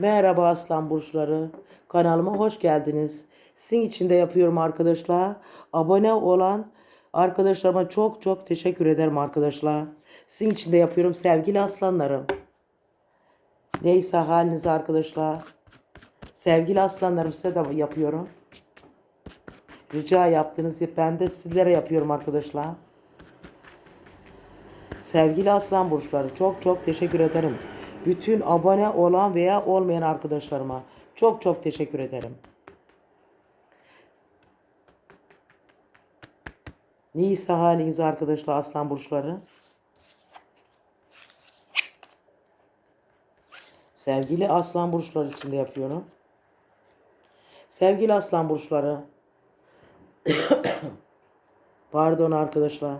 Merhaba aslan burçları. Kanalıma hoş geldiniz. Sizin için de yapıyorum arkadaşlar. Abone olan arkadaşlarıma çok çok teşekkür ederim arkadaşlar. Sizin için de yapıyorum sevgili aslanlarım. Neyse haliniz arkadaşlar. Sevgili aslanlarım size de yapıyorum. Rica yaptınız. Ben de sizlere yapıyorum arkadaşlar. Sevgili aslan burçları çok çok teşekkür ederim. Bütün abone olan veya olmayan arkadaşlarıma çok çok teşekkür ederim. Neyse haliniz arkadaşlar aslan burçları. Sevgili aslan burçları için de yapıyorum. Sevgili aslan burçları. Pardon arkadaşlar.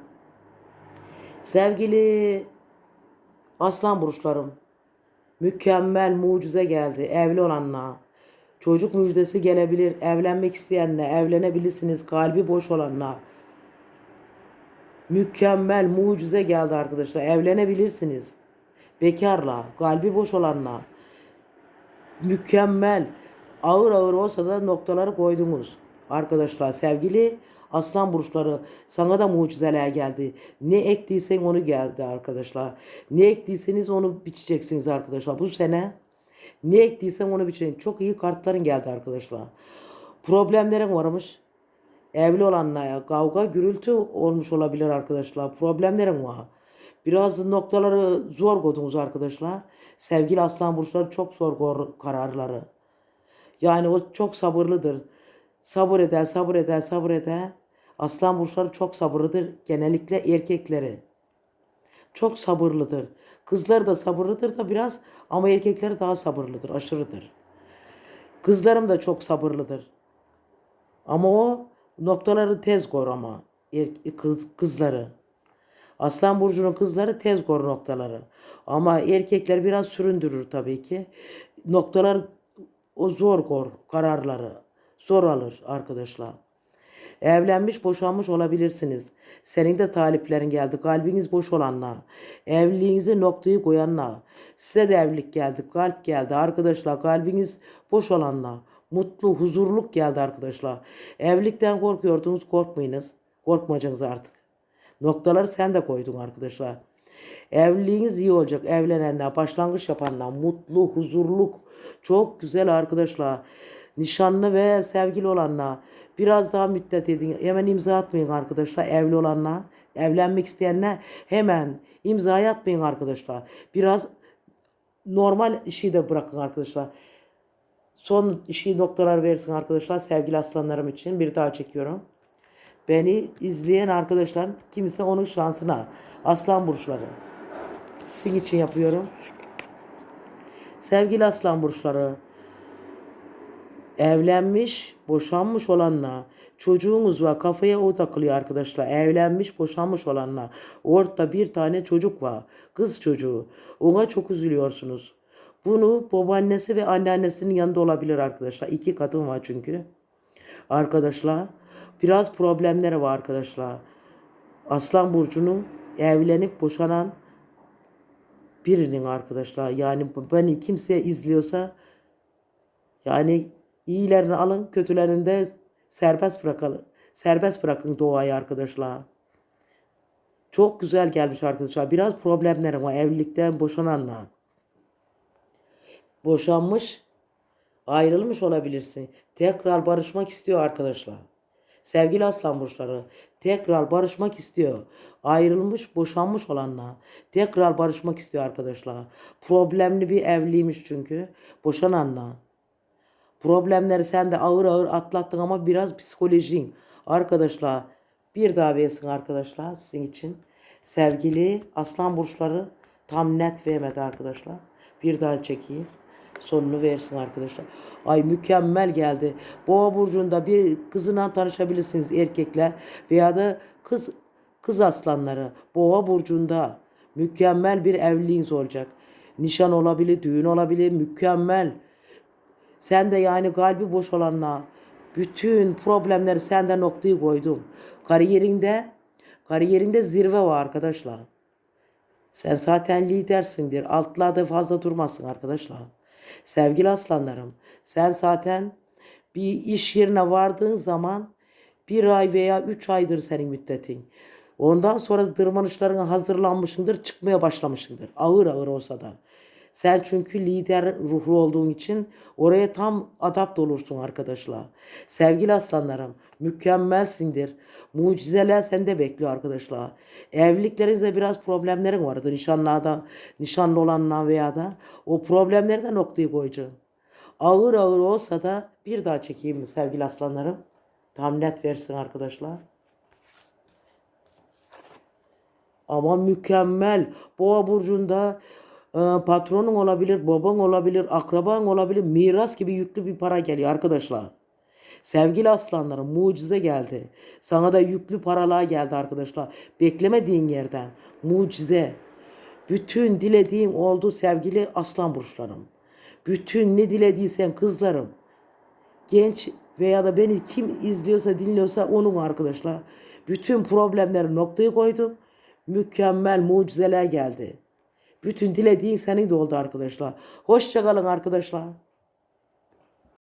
Sevgili aslan burçlarım. Mükemmel mucize geldi evli olanla. Çocuk müjdesi gelebilir. Evlenmek isteyenle evlenebilirsiniz. Kalbi boş olanla. Mükemmel mucize geldi arkadaşlar. Evlenebilirsiniz. Bekarla, kalbi boş olanla. Mükemmel. Ağır ağır olsa da noktaları koydunuz. Arkadaşlar sevgili aslan burçları sana da mucizeler geldi. Ne ektiysen onu geldi arkadaşlar. Ne ektiyseniz onu biçeceksiniz arkadaşlar. Bu sene ne ektiysen onu biçeceksin. Çok iyi kartların geldi arkadaşlar. Problemlerin varmış. Evli olanlara kavga gürültü olmuş olabilir arkadaşlar. Problemlerim var. Biraz noktaları zor koydunuz arkadaşlar. Sevgili aslan burçları çok zor kararları. Yani o çok sabırlıdır. Sabır eder, sabır eder, sabır eder. Aslan burçları çok sabırlıdır. Genellikle erkekleri. Çok sabırlıdır. Kızlar da sabırlıdır da biraz ama erkekleri daha sabırlıdır, aşırıdır. Kızlarım da çok sabırlıdır. Ama o noktaları tez kor ama er- kız, kızları. Aslan burcunun kızları tez kor noktaları. Ama erkekler biraz süründürür tabii ki. Noktalar o zor kor kararları. Zor alır arkadaşlar. Evlenmiş boşanmış olabilirsiniz. Senin de taliplerin geldi. Kalbiniz boş olanla. Evliliğinize noktayı koyanla. Size de evlilik geldi. Kalp geldi. Arkadaşlar kalbiniz boş olanla. Mutlu, huzurluk geldi arkadaşlar. Evlilikten korkuyordunuz. Korkmayınız. Korkmayacaksınız artık. Noktaları sen de koydun arkadaşlar. Evliliğiniz iyi olacak. Evlenenler, başlangıç yapanlar, mutlu, huzurluk. Çok güzel arkadaşlar. Nişanlı ve sevgili olanlar. Biraz daha müddet edin. Hemen imza atmayın arkadaşlar. Evli olanlar, evlenmek isteyenler hemen imza atmayın arkadaşlar. Biraz normal işi de bırakın arkadaşlar. Son işi noktalar versin arkadaşlar sevgili aslanlarım için. Bir daha çekiyorum. Beni izleyen arkadaşlar kimse onun şansına. Aslan burçları. Sizin için yapıyorum. Sevgili aslan burçları. Evlenmiş, boşanmış olanla çocuğunuz var. Kafaya o takılıyor arkadaşlar. Evlenmiş, boşanmış olanla. Orada bir tane çocuk var. Kız çocuğu. Ona çok üzülüyorsunuz. Bunu babaannesi ve anneannesinin yanında olabilir arkadaşlar. İki kadın var çünkü. Arkadaşlar biraz problemleri var arkadaşlar. Aslan burcunun evlenip boşanan birinin arkadaşlar. Yani beni kimse izliyorsa yani iyilerini alın, kötülerini de serbest bırakalım. Serbest bırakın doğayı arkadaşlar. Çok güzel gelmiş arkadaşlar. Biraz problemlerim var evlilikten boşananla. Boşanmış, ayrılmış olabilirsin. Tekrar barışmak istiyor arkadaşlar. Sevgili aslan burçları tekrar barışmak istiyor. Ayrılmış, boşanmış olanla tekrar barışmak istiyor arkadaşlar. Problemli bir evliymiş çünkü. Boşananla. Problemleri sen de ağır ağır atlattın ama biraz psikolojin. Arkadaşlar bir daha versin arkadaşlar sizin için. Sevgili aslan burçları tam net vermedi arkadaşlar. Bir daha çekeyim. Sonunu versin arkadaşlar. Ay mükemmel geldi. Boğa burcunda bir kızına tanışabilirsiniz erkekler veya da kız kız aslanları. Boğa burcunda mükemmel bir evliliğiniz olacak. Nişan olabilir, düğün olabilir, mükemmel. Sen de yani kalbi boş olanla bütün problemleri sende noktayı koydum. Kariyerinde kariyerinde zirve var arkadaşlar. Sen zaten lidersindir. Altlarda fazla durmasın arkadaşlar. Sevgili aslanlarım, sen zaten bir iş yerine vardığın zaman bir ay veya üç aydır senin müddetin. Ondan sonra tırmanışlarına hazırlanmışsındır, çıkmaya başlamışsındır. Ağır ağır olsa da. Sen çünkü lider ruhlu olduğun için oraya tam adapte olursun arkadaşlar. Sevgili aslanlarım, mükemmelsindir. Mucizeler sende bekliyor arkadaşlar. Evliliklerinizde biraz problemlerin vardı. Nişanlıda, nişanlı olanla veya da o problemleri de noktayı koyacaksın. Ağır ağır olsa da bir daha çekeyim mi sevgili aslanlarım? Tam net versin arkadaşlar. Ama mükemmel. Boğa burcunda patronun olabilir, baban olabilir, akraban olabilir. Miras gibi yüklü bir para geliyor arkadaşlar. Sevgili aslanlarım mucize geldi. Sana da yüklü paralar geldi arkadaşlar. Beklemediğin yerden mucize. Bütün dilediğin oldu sevgili aslan burçlarım. Bütün ne dilediysen kızlarım. Genç veya da beni kim izliyorsa dinliyorsa onun arkadaşlar. Bütün problemleri noktaya koydum. Mükemmel mucizeler geldi. Bütün dilediğin senin de oldu arkadaşlar. Hoşçakalın arkadaşlar.